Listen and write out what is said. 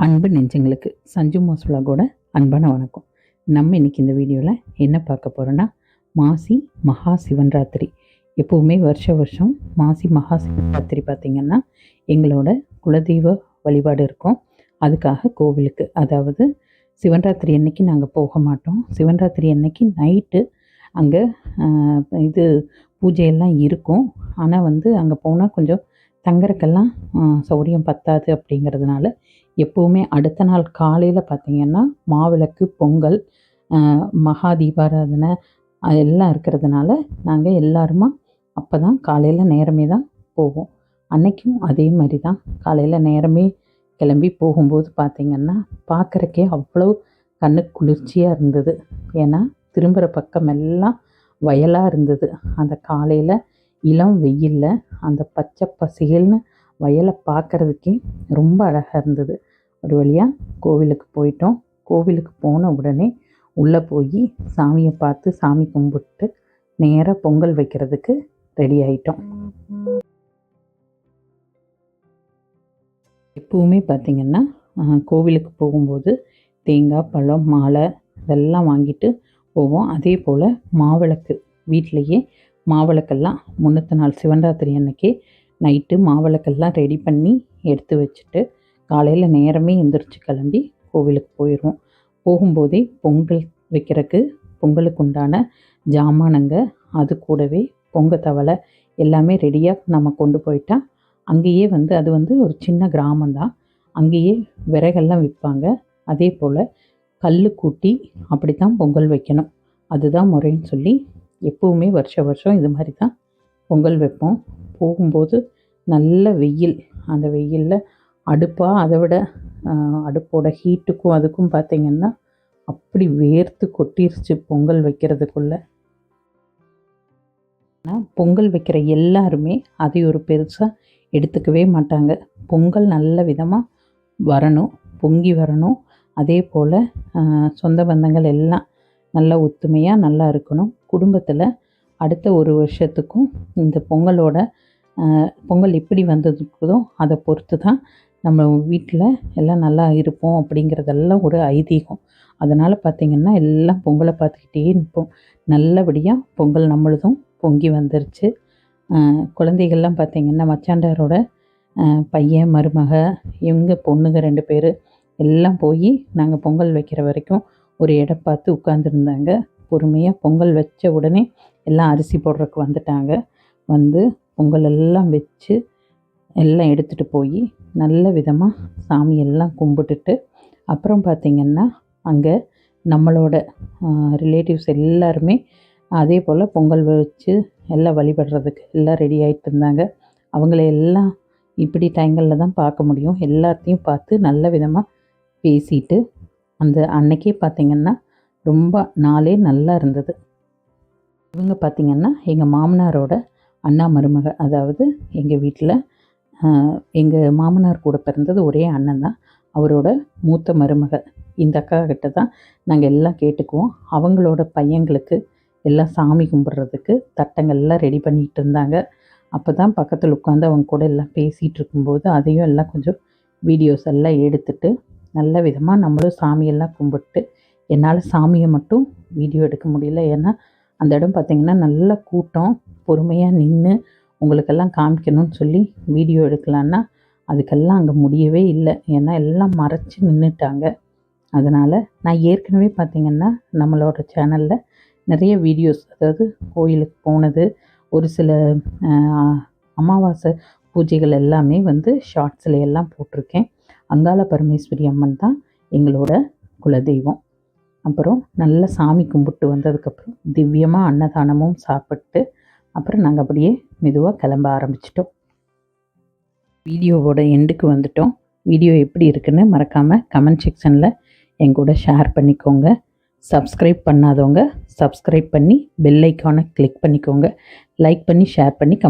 அன்பு நெஞ்சங்களுக்கு சஞ்சு மோஸ்வலாகோட அன்பான வணக்கம். நம்ம இன்றைக்கி இந்த வீடியோவில் என்ன பார்க்க போகிறோன்னா மாசி மகா சிவன்ராத்திரி எப்போவுமே வருஷ வருஷம் மாசி மகா சிவராத்திரி பார்த்திங்கன்னா எங்களோட குலதெய்வ வழிபாடு இருக்கும். அதுக்காக கோவிலுக்கு அதாவது சிவன்ராத்திரி அன்னைக்கு நாங்கள் போக மாட்டோம். சிவன்ராத்திரி அன்னைக்கு நைட்டு அங்கே இது பூஜையெல்லாம் இருக்கும். ஆனால் வந்து அங்கே போனால் கொஞ்சம் தங்கறக்கெல்லாம் சௌரியம் பத்தாது அப்படிங்கிறதுனால எப்போவுமே அடுத்த நாள் காலையில் பார்த்திங்கன்னா மாவிளக்கு பொங்கல் மகா தீபாராதனை எல்லாம் இருக்கிறதுனால நாங்கள் எல்லாருமா அப்போ தான் காலையில் நேரமே தான் போவோம். அன்னைக்கும் அதே மாதிரி தான் காலையில் நேரமே கிளம்பி போகும்போது பார்த்திங்கன்னா பார்க்குறக்கே அவ்வளோ கண்ணு குளிர்ச்சியாக இருந்தது. ஏன்னா திரும்புகிற பக்கம் எல்லாம் வயலாக இருந்தது. அந்த காலையில் இளம் வெயிலில் அந்த பச்சை பசேல்னு வயலை பார்க்குறதுக்கே ரொம்ப அழகாக இருந்தது. ஒரு வழியாக கோவிலுக்கு போயிட்டோம். கோவிலுக்கு போன உடனே உள்ளே போய் சாமியை பார்த்து சாமி கும்பிட்டு நேராக பொங்கல் வைக்கிறதுக்கு ரெடி ஆயிட்டோம். எப்பவுமே பார்த்திங்கன்னா கோவிலுக்கு போகும்போது தேங்காய் பழம் மாலை இதெல்லாம் வாங்கிட்டு போவோம். அதே போல் மாவிளக்கு வீட்டிலையே மாவிளக்கெல்லாம் முன்னத்த நாள் சிவன்ராத்திரி அன்னைக்கு நைட்டு மாவிளக்கெல்லாம் ரெடி பண்ணி எடுத்து வச்சுட்டு காலையில் நேரமே எந்திரிச்சு கிளம்பி கோவிலுக்கு போயிடுவோம். போகும்போதே பொங்கல் வைக்கிறதுக்கு பொங்கலுக்கு உண்டான ஜாமானங்க அது கூடவே பொங்க தவளை எல்லாமே ரெடியாக நம்ம கொண்டு போயிட்டா அங்கேயே வந்து அது வந்து ஒரு சின்ன கிராமம்தான். அங்கேயே விறகெல்லாம் விற்பாங்க. அதே போல் கல் கூட்டி அப்படி தான் பொங்கல் வைக்கணும். அதுதான் முறைன்னு சொல்லி எப்போவுமே வருஷ வருஷம் இது மாதிரி தான் பொங்கல் வைப்போம். போகும்போது நல்ல வெயில். அந்த வெயிலில் அடுப்பாக அதை விட அடுப்போட ஹீட்டுக்கும் அதுக்கும் பார்த்திங்கன்னா அப்படி வேர்த்து கொட்டிருச்சு பொங்கல் வைக்கிறதுக்குள்ளே. ஆனால் பொங்கல் வைக்கிற எல்லாருமே அதை ஒரு பெருசாக எடுத்துக்கவே மாட்டாங்க. பொங்கல் நல்ல விதமாக வரணும் பொங்கி வரணும். அதே போல் சொந்த பந்தங்கள் எல்லாம் நல்லா ஒத்துமையாக நல்லா இருக்கணும். குடும்பத்தில் அடுத்த ஒரு வருஷத்துக்கும் இந்த பொங்கலோட பொங்கல் எப்படி வந்ததுக்குதோ அதை பொறுத்து தான் நம்ம வீட்டில் எல்லாம் நல்லா இருப்போம் அப்படிங்கிறதெல்லாம் ஒரு ஐதீகம். அதனால் பார்த்திங்கன்னா எல்லாம் பொங்கலை பார்த்துக்கிட்டே நிற்போம் நல்லபடியாக பொங்கல் நம்மளதும் பொங்கி வந்துருச்சு. குழந்தைகள்லாம் பார்த்திங்கன்னா மச்சாண்டாரோட பையன் மருமக இவங்க பொண்ணுங்க ரெண்டு பேர் எல்லாம் போய் நாங்கள் பொங்கல் வைக்கிற வரைக்கும் ஒரு இடம் பார்த்து உட்காந்துருந்தாங்க பொறுமையாக பொங்கல் வச்ச உடனே எல்லாம் அரிசி போடுறதுக்கு வந்துட்டாங்க. வந்து பொங்கல் எல்லாம் வச்சு எல்லாம் எடுத்துகிட்டு போய் நல்ல விதமாக சாமியெல்லாம் கும்பிட்டுட்டு அப்புறம் பார்த்திங்கன்னா அங்கே நம்மளோட ரிலேட்டிவ்ஸ் எல்லாருமே அதே போல் பொங்கல் வச்சு எல்லாம் வழிபடுறதுக்கு எல்லாம் ரெடி ஆகிட்டு இருந்தாங்க. அவங்கள எல்லாம் இப்படி டைங்களில் தான் பார்க்க முடியும். எல்லாத்தையும் பார்த்து நல்ல விதமாக பேசிட்டு அந்த அன்னைக்கே பார்த்திங்கன்னா ரொம்ப நாளே நல்லா இருந்தது. இவங்க பார்த்திங்கன்னா எங்கள் மாமனாரோட அண்ணா மருமக அதாவது எங்கள் வீட்டில் எங்கள் மாமனார் கூட பிறந்தது ஒரே அண்ணன் தான். அவரோட மூத்த மருமக. இந்த அக்கா கிட்ட தான் நாங்கள் எல்லாம் கேட்டுக்குவோம். அவங்களோட பையங்களுக்கு எல்லாம் சாமி கும்பிட்றதுக்கு தட்டங்கள்லாம் ரெடி பண்ணிகிட்டு இருந்தாங்க. அப்போ தான் பக்கத்தில் உட்காந்து அவங்க கூட எல்லாம் பேசிகிட்டு இருக்கும்போது அதையும் எல்லாம் கொஞ்சம் வீடியோஸ் எல்லாம் எடுத்துட்டு நல்ல விதமாக நம்மளும் சாமியெல்லாம் கும்பிட்டு என்னால் சாமியை மட்டும் வீடியோ எடுக்க முடியல. ஏன்னா அந்த இடம் பார்த்திங்கன்னா நல்ல கூட்டம் பொறுமையாக நின்று உங்களுக்கெல்லாம் காமிக்கணும்னு சொல்லி வீடியோ எடுக்கலான்னா அதுக்கெல்லாம் அங்கே முடியவே இல்லை. ஏன்னா எல்லாம் மறைச்சி நின்றுட்டாங்க அதனால் நான் ஏற்கனவே பார்த்திங்கன்னா நம்மளோட சேனலில் நிறைய வீடியோஸ் அதாவது கோயிலுக்கு போனது ஒரு சில அமாவாசை பூஜைகள் எல்லாமே வந்து ஷார்ட்ஸில் எல்லாம் போட்டிருக்கேன். அங்காள பரமேஸ்வரி அம்மன் தான் எங்களோட குலதெய்வம். அப்புறம் நல்ல சாமி கும்பிட்டு வந்ததுக்கப்புறம் திவ்யமாக அன்னதானமும் சாப்பிட்டு அப்புறம் நாங்கள் அப்படியே மெதுவாக கிளம்ப ஆரம்பிச்சிட்டோம். வீடியோவோட எண்டுக்கு வந்துட்டோம். வீடியோ எப்படி இருக்குன்னு மறக்காமல் கமெண்ட் செக்ஷனில் என் கூட ஷேர் பண்ணிக்கோங்க. சப்ஸ்கிரைப் பண்ணாதவங்க சப்ஸ்கிரைப் பண்ணி பெல் ஐக்கானை கிளிக் பண்ணிக்கோங்க. லைக் பண்ணி ஷேர் பண்ணி கம்